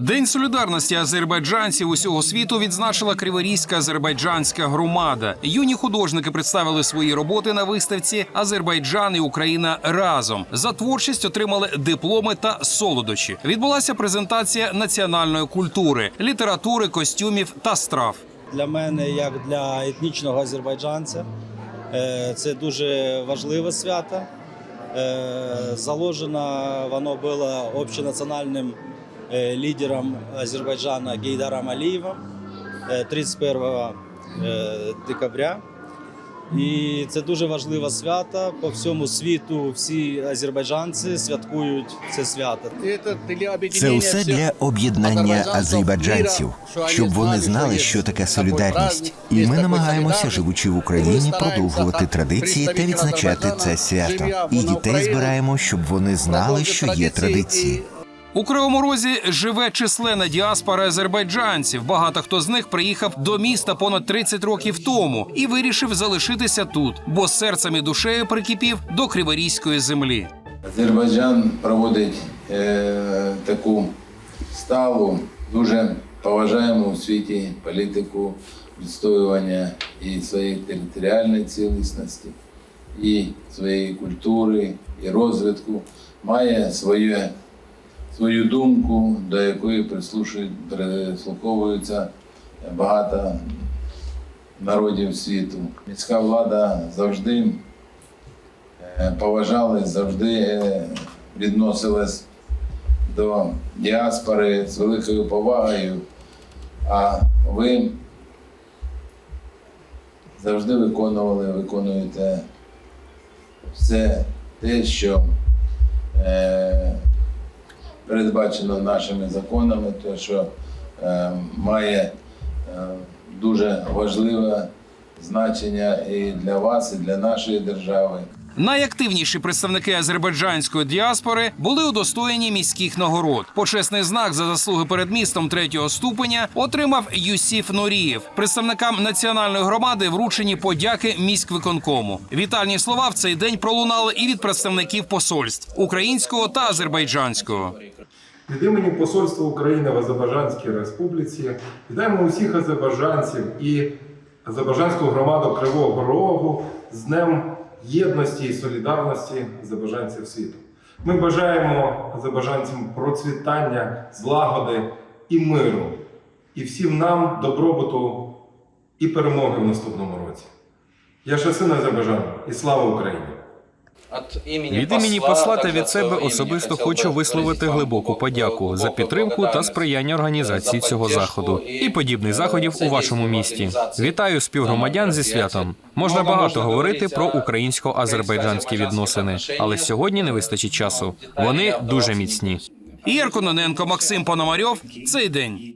День солідарності азербайджанців усього світу відзначила Криворізька азербайджанська громада. Юні художники представили свої роботи на виставці Азербайджан і Україна разом. За творчість отримали дипломи та солодощі. Відбулася презентація національної культури, літератури, костюмів та страв. Для мене, як для етнічного азербайджанця, е, це дуже важливе свято. Е, Заложено воно було общенаціональним е, лідером Азербайджана Гейдаром Алієвим е, 31 е, декабря. І це дуже важливе свято. По всьому світу всі азербайджанці святкують це свято. Це усе для об'єднання азербайджанців, щоб вони знали, що таке солідарність. І ми намагаємося, живучи в Україні, продовжувати традиції та відзначати це свято. І дітей збираємо, щоб вони знали, що є традиції. У Кривому Розі живе численна діаспора азербайджанців. Багато хто з них приїхав до міста понад 30 років тому і вирішив залишитися тут, бо серцем і душею прикипів до криворізької землі. Азербайджан проводить е, таку сталу, дуже поважаємо у світі політику відстоювання і своєї територіальної цілісності, і своєї культури, і розвитку, має своє, свою думку, до якої прислуховуються багато народів світу. Міська влада завжди е, поважали, завжди е, відносились до діаспори з великою повагою, а ви завжди виконували, виконуєте все те, що е, передбачено нашими законами, те, що е, має е, дуже важливе значення і для вас, і для нашої держави. Найактивніші представники азербайджанської діаспори були удостоєні міських нагород. Почесний знак за заслуги перед містом третього ступеня отримав Юсіф Норієв. Представникам національної громади вручені подяки міськвиконкому. Вітальні слова в цей день пролунали і від представників посольств українського та азербайджанського. Від імені Посольства України в Азербайджанській Республіці вітаємо усіх азербайджанців і азербайджанську громаду Кривого Рогу з Днем єдності і солідарності забажанців світу. Ми бажаємо забажанцям процвітання, злагоди і миру, і всім нам добробуту і перемоги в наступному році. Я ще син Азербайджану і слава Україні! Від імені посла та від себе особисто хочу висловити глибоку подяку за підтримку та сприяння організації цього заходу і подібних заходів у вашому місті. Вітаю співгромадян зі святом. Можна багато говорити про українсько-азербайджанські відносини, але сьогодні не вистачить часу. Вони дуже міцні. Ігор Кононенко, Максим Пономарьов. Цей день.